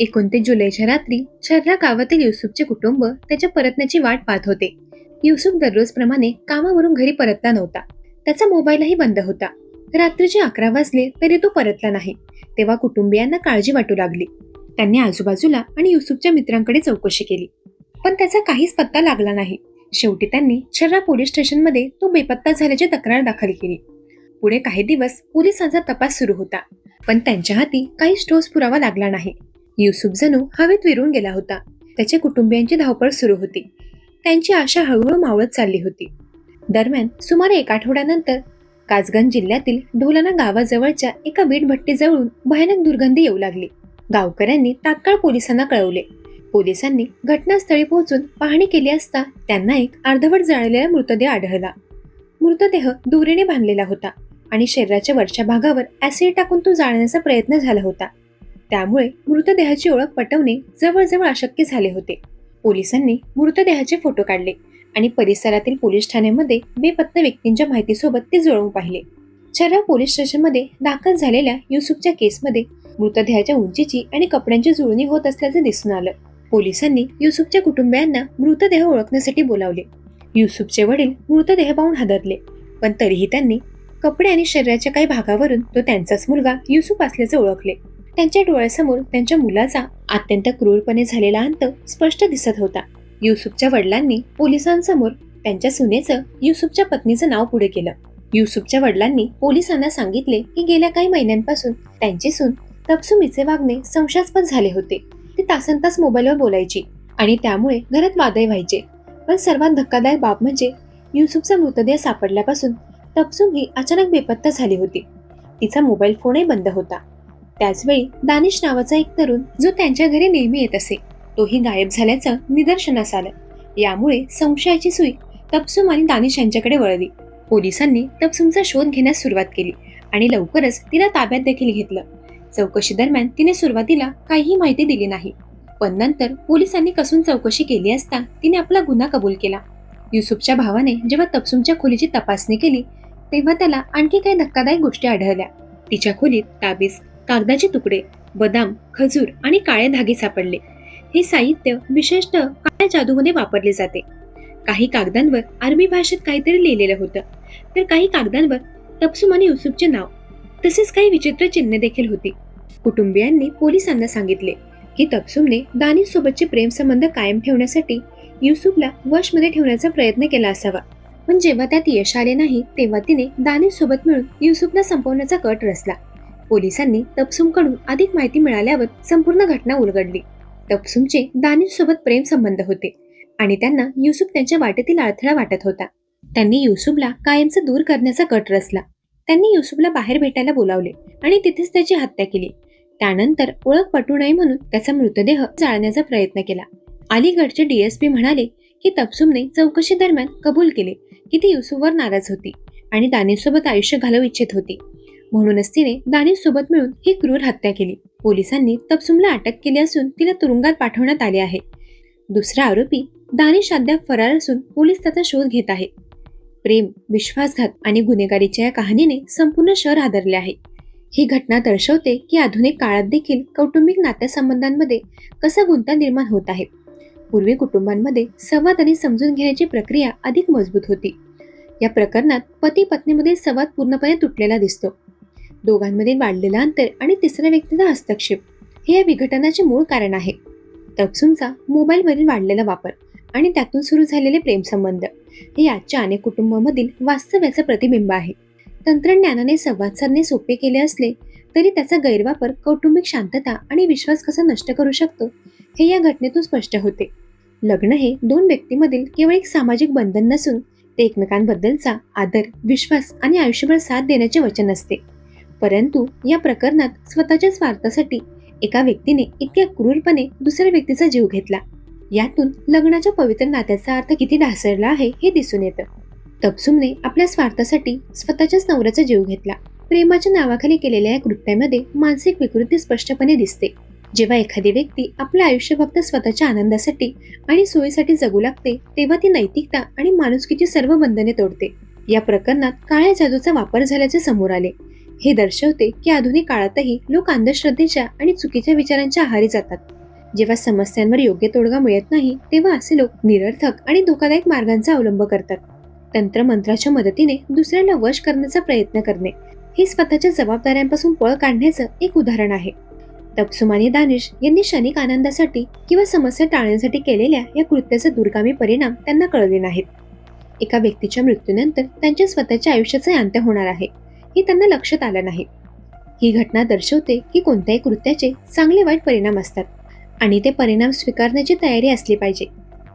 एकोणतीस जुलैच्या रात्री छर्रा गावातील युसुफचे कुटुंब त्याच्या परतण्याची वाट पाहत होते. युसुफ दररोजप्रमाणे कामावरून घरी परतला नव्हता. त्याचा मोबाईलही बंद होता. रात्रीचे अकरा वाजले तरी तो परतला नाही. तेव्हा कुटुंबियांना काळजी वाटू लागली. त्यांनी आजूबाजूला आणि युसुफच्या मित्रांकडे चौकशी केली. पण त्याचा काहीच पत्ता लागला नाही. शेवटी त्यांनी छर्रा पोलीस स्टेशनमध्ये तो बेपत्ता झाल्याची तक्रार दाखल केली. पुढे काही दिवस पोलिसांचा तपास सुरू होता. पण त्यांच्या हाती काहीच ठोस पुरावा लागला नाही. युसुफ जणू हवेत विरून गेला होता. त्याच्या कुटुंबियांची धावपळ सुरू होती. त्यांची आशा हळूहळू मावळत चालली होती. दरम्यान सुमारे एक आठवड्यानंतर कासगंज जिल्ह्यातील ढोलाना गावाजवळच्या एका वीटभट्टीजवळून भयानक दुर्गंधी येऊ लागली. गावकऱ्यांनी तात्काळ पोलिसांना कळवले. पोलिसांनी घटनास्थळी पोहोचून पाहणी केली असता त्यांना एक अर्धवट जळलेला मृतदेह आढळला. मृतदेह दोरीने बांधलेला होता आणि शरीराच्या वरच्या भागावर ऍसिड टाकून तो जाळण्याचा प्रयत्न झाला होता. त्यामुळे मृतदेहाची ओळख पटवणे जवळजवळ अशक्य झाले होते. पोलिसांनी मृतदेहाचे फोटो काढले आणि परिसरातील पोलीस ठाण्यामध्ये बेपत्ता व्यक्तींच्या माहितीसोबत ते जुळवून पाहिले. छराव पोलीस स्टेशनमध्ये दाखल झालेल्या युसुफच्या केसमध्ये मृतदेहाच्या उंचीची आणि कपड्यांची जुळणी होत असल्याचं दिसून आलं. पोलिसांनी युसुफच्या कुटुंबियांना मृतदेह ओळखण्यासाठी बोलावले. युसुफचे वडील मृतदेह पाहून हादरले पण तरीही त्यांनी कपडे आणि शरीराच्या काही भागावरून तो त्यांचाच मुलगा युसुफ असल्याचे ओळखले. त्यांच्या डोळ्यासमोर त्यांच्या मुलाचा अत्यंत क्रूरपणे झालेला अंत स्पष्ट दिसत होता. युसुफच्या वडिलांनी पोलिसांसमोर त्यांच्या सुनेचं युसुफच्या पत्नीचं नाव पुढे केलं. युसुफच्या वडिलांनी पोलिसांना सांगितले की गेल्या काही महिन्यांपासून त्यांची सून तपसुमीचे वागणे संशयास्पद झाले होते. ती तासन तास मोबाईलवर बोलायची आणि त्यामुळे घरात वादळ व्हायचे. पण सर्वात धक्कादायक बाब म्हणजे युसुफचा मृतदेह सापडल्यापासून तपसुम ही अचानक बेपत्ता झाली होती. तिचा मोबाईल फोनही बंद होता. त्याचवेळी दानिश नावाचा एक तरुण जो त्यांच्या घरी नेहमी येत असे. तोही गायब झाल्याचं निदर्शनास आलं. यामुळे संशयाची सुई तपसुम आणि दानिश यांच्याकडे वळली. पोलिसांनी तपसुमचा शोध घेण्यास सुरुवात केली आणि लवकरच तिला ताब्यात देखील घेतलं. चौकशी दरम्यान तिने सुरुवातीला काहीही माहिती दिली नाही. पण नंतर पोलिसांनी कसून चौकशी केली असता तिने आपला गुन्हा कबूल केला. युसुफच्या भावाने जेव्हा तपसुमच्या खोलीची तपासणी केली तेव्हा त्याला आणखी काही धक्कादायक गोष्टी आढळल्या. तिच्या खोलीत ताबीज कागदाचे तुकडे बदाम खजूर आणि काळे धागे सापडले. हे साहित्य विशेषतः काळ्या जादूमध्ये वापरले जाते. काही कागदांवर अरबी भाषेत काहीतरी लिहिलेलं होतं. तर काही कागदांवर तपसुम आणि युसुफचे नाव तसेच काही विचित्र चिन्हे देखील होती. कुटुंबियांनी पोलिसांना सांगितले की तपसुमने दानी सोबतचे प्रेमसंबंध कायम ठेवण्यासाठी युसुफला वशमध्ये ठेवण्याचा प्रयत्न केला असावा. पण जेव्हा त्यात यश आले नाही तेव्हा तिने दानी सोबत मिळून युसुफला संपवण्याचा कट रचला. पोलिसांनी तपसुमकडून अधिक माहिती मिळाल्यावर संपूर्ण घटना उलगडली. तपसुमचे दानिश सोबत प्रेम संबंध होते आणि त्यांना युसुफ त्यांच्या वाटेतील अडथळा वाटत होता. त्यांनी युसुफला कायमचं दूर करण्याचा कट रचला. त्यांनी युसुफला बाहेर भेटायला बोलावले आणि तिथेच त्याची हत्या केली. त्यानंतर ओळख पटू नये म्हणून त्याचा मृतदेह जाळण्याचा प्रयत्न केला. अलीगडचे डीएसपी म्हणाले की तपसुमने चौकशी दरम्यान कबूल केले की ती युसुफवर नाराज होती आणि दानिशसोबत आयुष्य घालवू इच्छित होती. म्हणूनच तिने दानिशसोबत मिळून ही क्रूर हत्या केली. पोलिसांनी तपसुमला अटक केली असून तिला तुरुंगात पाठवण्यात आले आहे. दुसरा आरोपी दानिश अद्याप फरार असून पोलीस त्याचा शोध घेत आहे. प्रेम विश्वासघात आणि गुन्हेगारीच्या या कहाणीने संपूर्ण शहर हादरले आहे. ही घटना दर्शवते की आधुनिक काळात देखील कौटुंबिक नात्यासंबंधांमध्ये कसा गुंता निर्माण होत आहे. पूर्वी कुटुंबांमध्ये संवाद आणि समजून घेण्याची प्रक्रिया अधिक मजबूत होती. या प्रकरणात पती पत्नीमध्ये संवाद पूर्णपणे तुटलेला दिसतो. दोघांमध्ये वाढलेलं अंतर आणि तिसऱ्या व्यक्तीचा हस्तक्षेप. हे या विघटनाचे मूळ कारण आहे. तपसूंचा मोबाईलवरील वाढलेला वापर आणि त्यातून सुरू झालेले प्रेमसंबंध हे आजच्या अनेक कुटुंबामधील वास्तव्याचं प्रतिबिंब आहे. तंत्रज्ञानाने संवाद साधणे सोपे केले असले तरी त्याचा गैरवापर कौटुंबिक शांतता आणि विश्वास कसा नष्ट करू शकतो हे या घटनेतून स्पष्ट होते. लग्न हे दोन व्यक्तीमधील केवळ एक सामाजिक बंधन नसून ते एकमेकांबद्दलचा आदर विश्वास आणि आयुष्यभर साथ देण्याचे वचन असते. परंतु या प्रकरणात स्वतःच्या स्वार्थासाठी एका व्यक्तीने इतक्या क्रूरपणे दुसऱ्या व्यक्तीचा जीव घेतला. यातून लग्नाच्या पवित्र नात्याचा अर्थ किती ढासळला आहे हे दिसून येतं. तपसुमने आपल्या स्वार्थासाठी स्वतःच्याच नवऱ्याचा जीव घेतला. प्रेमाच्या नावाखाली केलेल्या या कृत्यामध्ये मानसिक विकृती स्पष्टपणे दिसते. जेव्हा एखादी व्यक्ती आपलं आयुष्य फक्त स्वतःच्या आनंदासाठी आणि सोयीसाठी जगू लागते तेव्हा ती नैतिकता आणि माणुसकीची सर्व बंधने तोडते. या प्रकरणात काळ्या जादूचा वापर झाल्याचे समोर आले. हे दर्शवते की आधुनिक काळातही लोक अंधश्रद्धेच्या आणि चुकीच्या विचारांच्या आहारी जातात. जेव्हा समस्यांवर योग्य तोडगा मिळत नाही तेव्हा असे लोक निरर्थक आणि धोकादायक मार्गांचा अवलंब करतात. तंत्रमंत्राच्या मदतीने दुसऱ्याला वश करण्याचा प्रयत्न करणे हे स्वतःच्या जबाबदाऱ्यांपासून पळ काढण्याचं एक उदाहरण आहे. तपसुमानी दानिश यांनी क्षणिक आनंदासाठी किंवा समस्या टाळण्यासाठी केलेल्या या कृत्याचे दूरगामी परिणाम त्यांना कळले नाहीत. एका व्यक्तीच्या मृत्यूनंतर त्यांच्या स्वतःच्या आयुष्याचे अंत्य होणार आहे. हे त्यांना लक्षात आलं नाही. ही घटना दर्शवते की कोणत्याही कृत्याचे चांगले वाईट परिणाम असतात आणि ते परिणाम स्वीकारण्याची तयारी असली पाहिजे.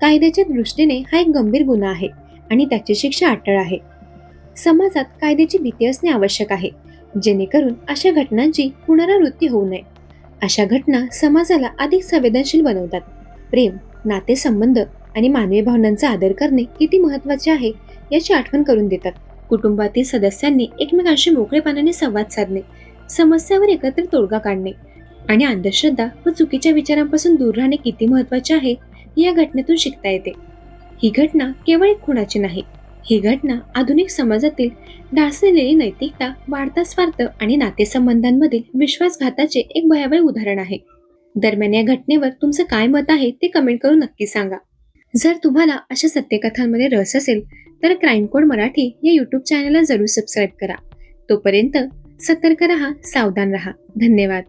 कायद्याच्या दृष्टीने हा एक गंभीर गुन्हा आहे आणि त्याची शिक्षा अटळ आहे. समाजात कायद्याची भीती असणे आवश्यक आहे जेणेकरून अशा घटनांची पुनरावृत्ती होऊ नये. अशा घटना समाजाला अधिक संवेदनशील बनवतात. प्रेम नातेसंबंध आणि मानवी भावनांचा आदर करणे किती महत्त्वाचे आहे याची आठवण करून देतात. कुटुंबातील सदस्यांनी एकमेकांशी मोकळेपणाने संवाद साधणे समस्यावर एकत्र तोडगा काढणे आणि अंधश्रद्धा व चुकीच्या विचारांपासून दूर राहणे किती महत्त्वाचे आहे या घटनेतून शिकता येते. ही घटना केवळ एक खुणाची नाही ही घटना आधुनिक समाजातील ढासलेली नैतिकता वाढता स्वार्थ आणि नातेसंबंधांमधील विश्वासघाताचे एक भयावह उदाहरण आहे. दरम्यान या घटनेवर तुमचं काय मत आहे ते कमेंट करून नक्की सांगा. जर तुम्हाला अशा सत्यकथांमध्ये रस असेल तर क्राईम कोड मराठी या यूट्यूब चॅनलला जरूर सबस्क्राईब करा. तोपर्यंत सतर्क रहा सावधान रहा. धन्यवाद.